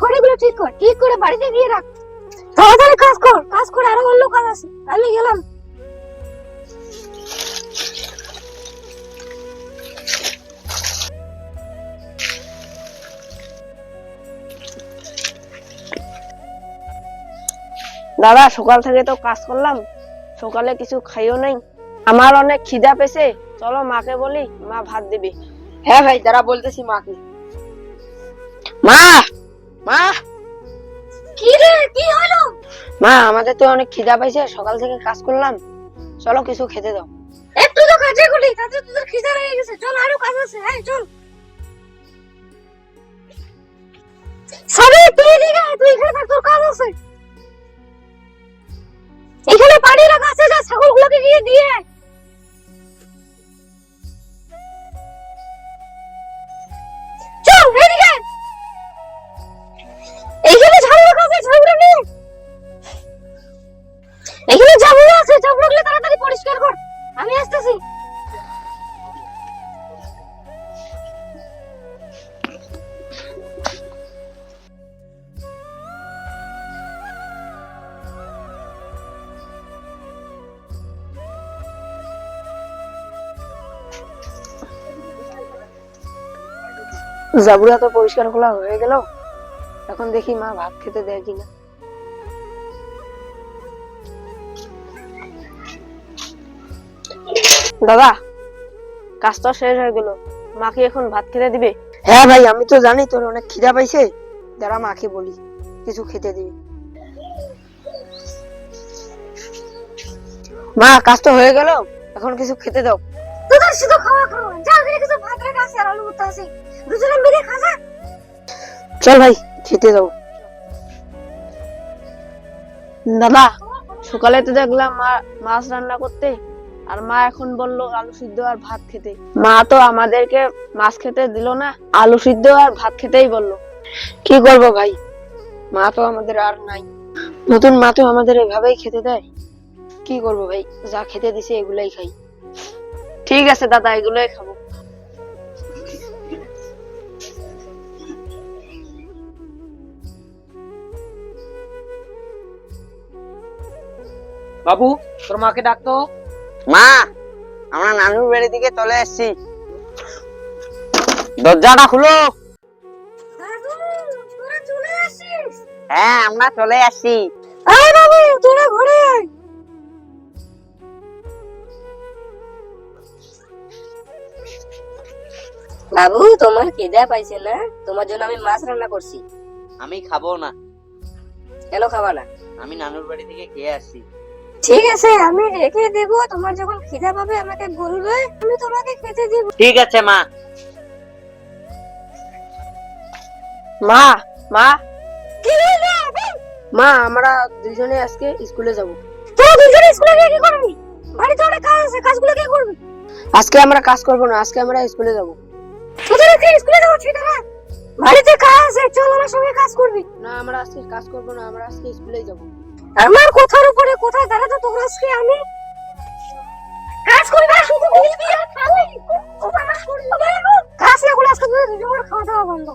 তাড়াতাড়ি ঠিক কর ঠিক করে বাড়িতে গিয়ে রাখ। তাড়াতাড়ি কাজ কর কাজ করে আরও অন্য কাজ আছে আমি গেলাম। দাদা সকাল থেকে তো কাজ করলাম সকালে কিছু খাইও নাই। আমার অনেক খিদা পেয়েছে চলো মাকে বলি মা ভাত দিবে। হ্যাঁ ভাই যারা বলতেছি মাকে। মা! মা! কি রে? কি হলো? মা আমাদের তো অনেক খিদা পাইছে সকাল থেকে কাজ করলাম। চলো কিছু খেতে দাও। একটু তো কাজে করলি তাতে তোদের আমি আসতেছি। জাবুরা তো পরিষ্কার খোলা হয়ে গেল। এখন দেখি মা ভাত খেতে দেয় কিনা। দাদা কাজ তো শেষ হয়ে গেল। মাকে এখন ভাত খেতে দিবে? হ্যাঁ ভাই আমি তো জানি তোর অনেক খিদা পাইছে। দাঁড়া মাকে বলি কিছু খেতে দিবি। মা কাজ তো হয়ে গেল এখন কিছু খেতে দাও। তোদের শুধু খাওয়া কিছু ভাত রাখা আছে আর আলু ভর্তা আছে। দুজনে মিলে খাজা চল ভাই খেতে যাও দাদা সকালে তো দেখলাম মা মাছ রান্না করতে। আর মা এখন বলল, আলু সিদ্ধ আর ভাত খেতে মা তো আমাদেরকে মাছ খেতে দিল না, আলু সিদ্ধ আর ভাত খেতেই বলল। কি করব ভাই? মা তো আমাদের আর নাই। নতুন মা তো আমাদের এভাবেই খেতে দেয়। কি করব ভাই? যা খেতে দিছে এগুলাই খাই। ঠিক আছে দাদা, এগুলোই খাব। বাবু, তোর মাকে ডাকতো? মা আমরা নানুর বাড়ি থেকে চলে এসেছি। দরজাটা খুলো। হ্যাঁ আমরা চলে আসছি। আয় বাবু তোরা ঘরে আয়। বাবু তোমার খিদা পাইছে না? তোমার জন্য আমি মাছ রান্না করছি। আমি খাব না। কেন খাবা না? আমি নানুর বাড়ি থেকে খেয়ে আসছি। ঠিক আছে আমি রেখে দেব। তোমার যখন খিদা পাবে আমাকে বলবে। আমি তোমাকে খেতে দেব। ঠিক আছে মা। মা মা। কি হলো? মা আমরা দুজনে আজকে স্কুলে যাব। তোরা দুজনে স্কুলে গিয়ে কি করবি? বাড়িতে অনেক কাজ আছে কাজগুলো কে করবি? আজকে আমরা কাজ করব না আজকে আমরা স্কুলে যাব। তোদের আজকে স্কুলে যাওয়া ঠিক না? বাড়িতে কাজ আছে চল আমার সঙ্গে কাজ করবি। না আমরা আজকে কাজ করব না আমরা আজকে স্কুলে যাব। আমার কথার উপরে কোথায় দাঁড়াতো তোর আজকে আমি কাজ করি না, শুধু বিল দিয়ে খালি। কাজ না করে আজকে দুজন খাওয়া দাওয়া বন্ধ।